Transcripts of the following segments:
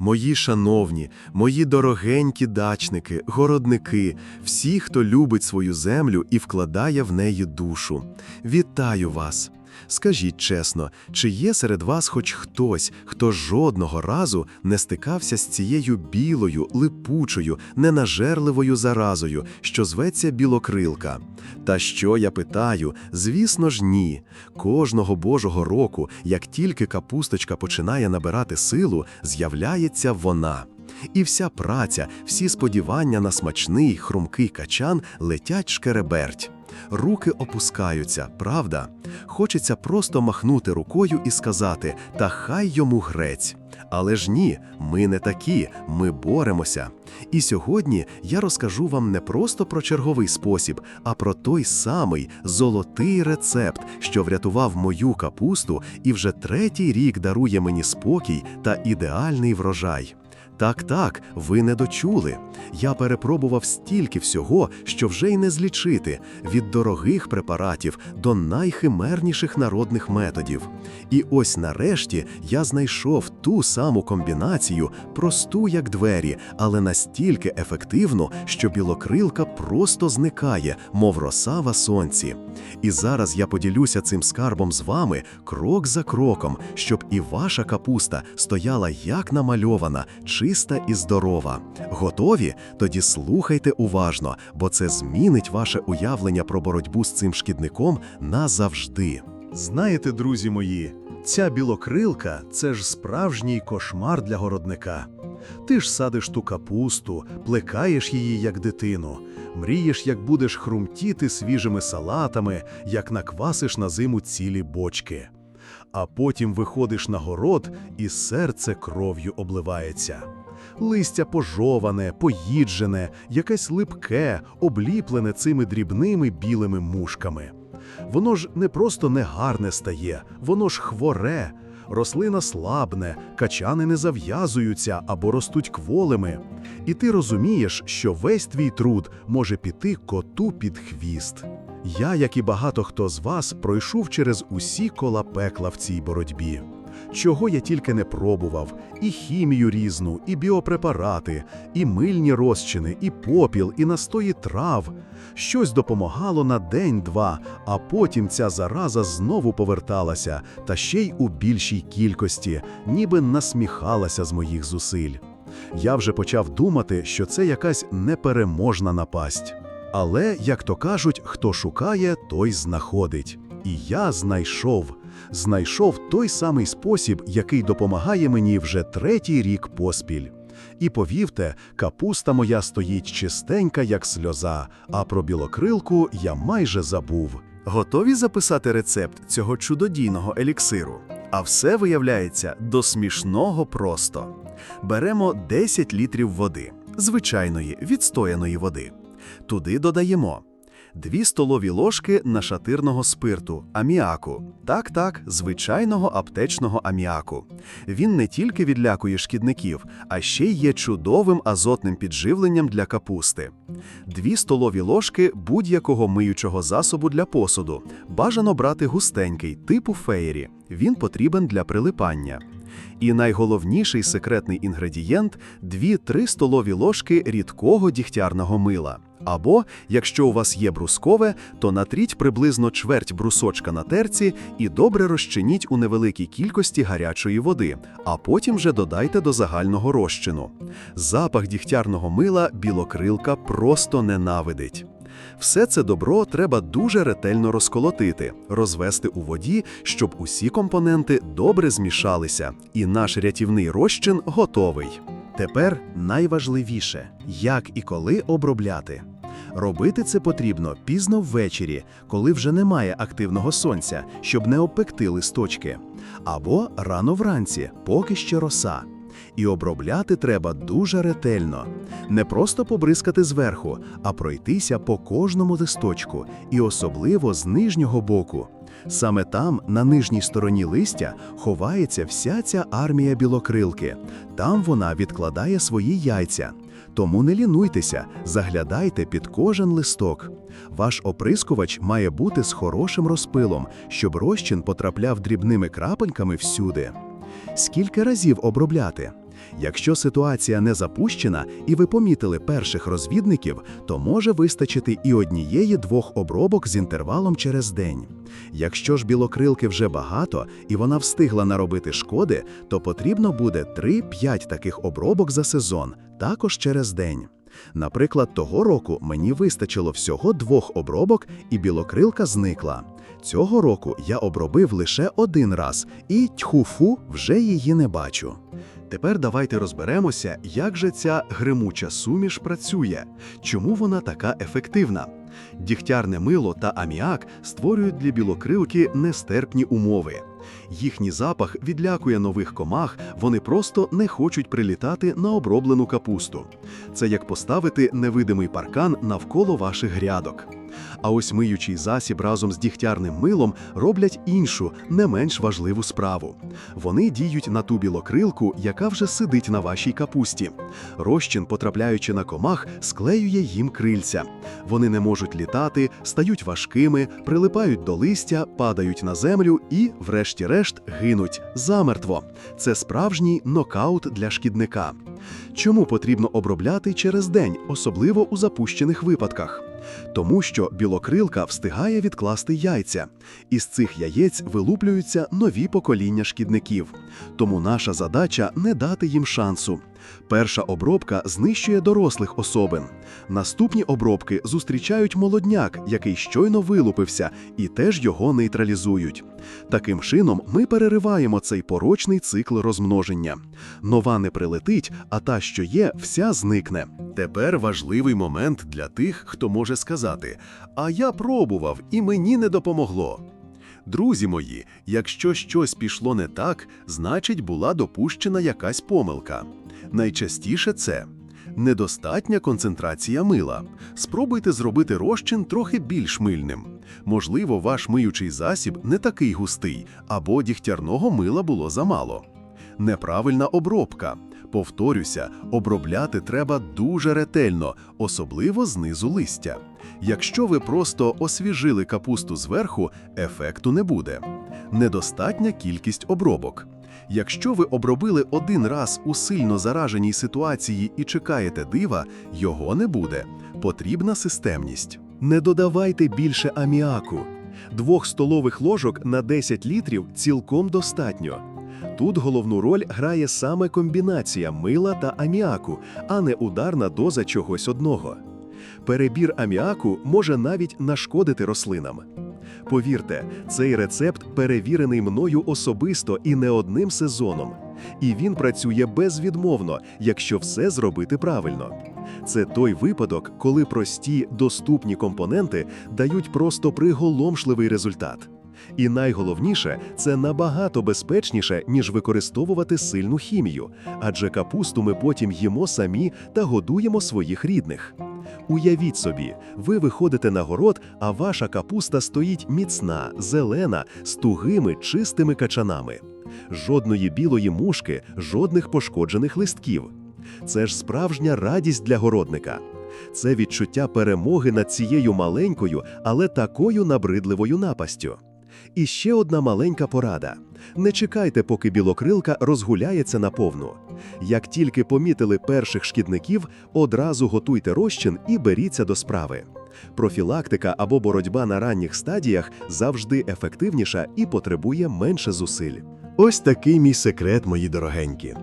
Мої шановні, мої дорогенькі дачники, городники, всі, хто любить свою землю і вкладає в неї душу. Вітаю вас! Скажіть чесно, чи є серед вас хоч хтось, хто жодного разу не стикався з цією білою, липучою, ненажерливою заразою, що зветься білокрилка? Та що я питаю? Звісно ж, ні. Кожного божого року, як тільки капусточка починає набирати силу, з'являється вона. І вся праця, всі сподівання на смачний, хрумкий качан летять шкереберть. Руки опускаються, правда? Хочеться просто махнути рукою і сказати: та хай йому грець. Але ж ні, ми не такі, ми боремося. І сьогодні я розкажу вам не просто про черговий спосіб, а про той самий золотий рецепт, що врятував мою капусту і вже третій рік дарує мені спокій та ідеальний врожай. Так, так, ви не дочули. Я перепробував стільки всього, що вже й не злічити, від дорогих препаратів до найхимерніших народних методів. І ось нарешті я знайшов ту саму комбінацію, просту як двері, але настільки ефективну, що білокрилка просто зникає, мов роса в сонці. І зараз я поділюся цим скарбом з вами крок за кроком, щоб і ваша капуста стояла як намальована, чиста і здорова. Готові? Тоді слухайте уважно, бо це змінить ваше уявлення про боротьбу з цим шкідником назавжди. Знаєте, друзі мої, ця білокрилка це ж справжній кошмар для городника. Ти ж садиш ту капусту, плекаєш її як дитину, мрієш, як будеш хрумтіти свіжими салатами, як наквасиш на зиму цілі бочки. А потім виходиш на город, і серце кров'ю обливається. Листя пожоване, поїджене, якесь липке, обліплене цими дрібними білими мушками. Воно ж не просто негарне стає, воно ж хворе. Рослина слабне, качани не зав'язуються або ростуть кволими. І ти розумієш, що весь твій труд може піти коту під хвіст. Я, як і багато хто з вас, пройшов через усі кола пекла в цій боротьбі. Чого я тільки не пробував: і хімію різну, і біопрепарати, і мильні розчини, і попіл, і настої трав. Щось допомагало на день-два, а потім ця зараза знову поверталася, та ще й у більшій кількості, ніби насміхалася з моїх зусиль. Я вже почав думати, що це якась непереможна напасть. Але, як то кажуть, хто шукає, той знаходить. І я знайшов. Знайшов той самий спосіб, який допомагає мені вже третій рік поспіль. І повівте, капуста моя стоїть чистенька, як сльоза, а про білокрилку я майже забув. Готові записати рецепт цього чудодійного еліксиру? А все виявляється до смішного просто. Беремо 10 літрів води, звичайної відстояної води. Туди додаємо 2 столові ложки нашатирного спирту, аміаку. Так, так, звичайного аптечного аміаку. Він не тільки відлякує шкідників, а ще й є чудовим азотним підживленням для капусти. 2 столові ложки будь-якого миючого засобу для посуду. Бажано брати густенький, типу феєрі. Він потрібен для прилипання. І найголовніший секретний інгредієнт 2-3 столові ложки рідкого дігтярного мила. Або, якщо у вас є брускове, то натріть приблизно чверть брусочка на терці і добре розчиніть у невеликій кількості гарячої води, а потім вже додайте до загального розчину. Запах дігтярного мила білокрилка просто ненавидить. Все це добро треба дуже ретельно розколотити, розвести у воді, щоб усі компоненти добре змішалися, і наш рятівний розчин готовий. Тепер найважливіше, як і коли обробляти. Робити це потрібно пізно ввечері, коли вже немає активного сонця, щоб не обпекти листочки, або рано вранці, поки ще роса. І обробляти треба дуже ретельно. Не просто побризкати зверху, а пройтися по кожному листочку, і особливо з нижнього боку. Саме там, на нижній стороні листя, ховається вся ця армія білокрилки. Там вона відкладає свої яйця. Тому не лінуйтеся, заглядайте під кожен листок. Ваш оприскувач має бути з хорошим розпилом, щоб розчин потрапляв дрібними крапельками всюди. Скільки разів обробляти? Якщо ситуація не запущена і ви помітили перших розвідників, то може вистачити і однієї-двох обробок з інтервалом через день. Якщо ж білокрилки вже багато і вона встигла наробити шкоди, то потрібно буде 3-5 таких обробок за сезон, також через день. Наприклад, того року мені вистачило всього двох обробок, і білокрилка зникла. Цього року я обробив лише один раз, і тьху-фу, вже її не бачу. Тепер давайте розберемося, як же ця гримуча суміш працює, чому вона така ефективна. Дігтярне мило та аміак створюють для білокрилки нестерпні умови. Їхній запах відлякує нових комах, вони просто не хочуть прилітати на оброблену капусту. Це як поставити невидимий паркан навколо ваших грядок. А ось миючий засіб разом з дігтярним милом роблять іншу, не менш важливу справу. Вони діють на ту білокрилку, яка вже сидить на вашій капусті. Розчин, потрапляючи на комах, склеює їм крильця. Вони не можуть літати, стають важкими, прилипають до листя, падають на землю і, врешті-решт, гинуть замертво. Це справжній нокаут для шкідника. Чому потрібно обробляти через день, особливо у запущених випадках? Тому що білокрилка встигає відкласти яйця. Із цих яєць вилуплюються нові покоління шкідників. Тому наша задача не дати їм шансу. Перша обробка знищує дорослих особин. Наступні обробки зустрічають молодняк, який щойно вилупився, і теж його нейтралізують. Таким чином, ми перериваємо цей порочний цикл розмноження. Нова не прилетить, а та, що є, вся зникне. Тепер важливий момент для тих, хто може сказати: А я пробував, і мені не допомогло. Друзі мої, якщо щось пішло не так, значить була допущена якась помилка. Найчастіше це недостатня концентрація мила. Спробуйте зробити розчин трохи більш мильним. Можливо, ваш миючий засіб не такий густий, або дігтярного мила було замало. Неправильна обробка. Повторюся, обробляти треба дуже ретельно, особливо знизу листя. Якщо ви просто освіжили капусту зверху, ефекту не буде. Недостатня кількість обробок. Якщо ви обробили один раз у сильно зараженій ситуації і чекаєте дива, його не буде. Потрібна системність. Не додавайте більше аміаку. Двох столових ложок на 10 літрів цілком достатньо. Тут головну роль грає саме комбінація мила та аміаку, а не ударна доза чогось одного. Перебір аміаку може навіть нашкодити рослинам. Повірте, цей рецепт перевірений мною особисто і не одним сезоном. І він працює безвідмовно, якщо все зробити правильно. Це той випадок, коли прості доступні компоненти дають просто приголомшливий результат. І найголовніше, це набагато безпечніше, ніж використовувати сильну хімію, адже капусту ми потім їмо самі та годуємо своїх рідних. Уявіть собі, ви виходите на город, а ваша капуста стоїть міцна, зелена, з тугими, чистими качанами. Жодної білої мушки, жодних пошкоджених листків. Це ж справжня радість для городника. Це відчуття перемоги над цією маленькою, але такою набридливою напастю. І ще одна маленька порада: не чекайте, поки білокрилка розгуляється наповну. Як тільки помітили перших шкідників, одразу готуйте розчин і беріться до справи. Профілактика або боротьба на ранніх стадіях завжди ефективніша і потребує менше зусиль. Ось такий мій секрет, мої дорогенькі.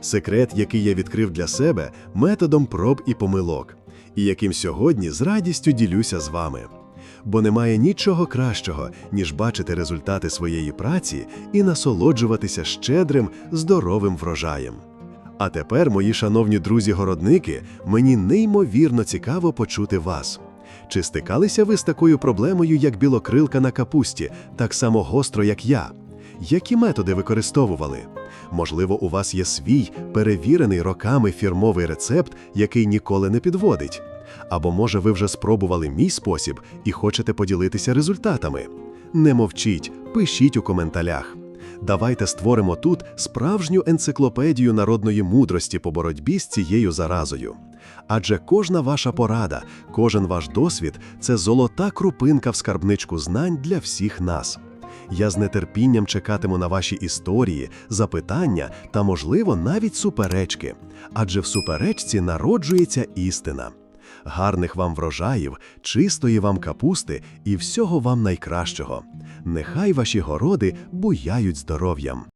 Секрет, який я відкрив для себе методом проб і помилок, і яким сьогодні з радістю ділюся з вами. Бо немає нічого кращого, ніж бачити результати своєї праці і насолоджуватися щедрим, здоровим врожаєм. А тепер, мої шановні друзі-городники, мені неймовірно цікаво почути вас. Чи стикалися ви з такою проблемою, як білокрилка на капусті, так само гостро, як я? Які методи використовували? Можливо, у вас є свій перевірений роками фірмовий рецепт, який ніколи не підводить. Або може ви вже спробували мій спосіб і хочете поділитися результатами? Не мовчіть, пишіть у коментарях. Давайте створимо тут справжню енциклопедію народної мудрості по боротьбі з цією заразою. Адже кожна ваша порада, кожен ваш досвід це золота крупинка в скарбничку знань для всіх нас. Я з нетерпінням чекатиму на ваші історії, запитання та, можливо, навіть суперечки. Адже в суперечці народжується істина. Гарних вам врожаїв, чистої вам капусти і всього вам найкращого. Нехай ваші городи буяють здоров'ям.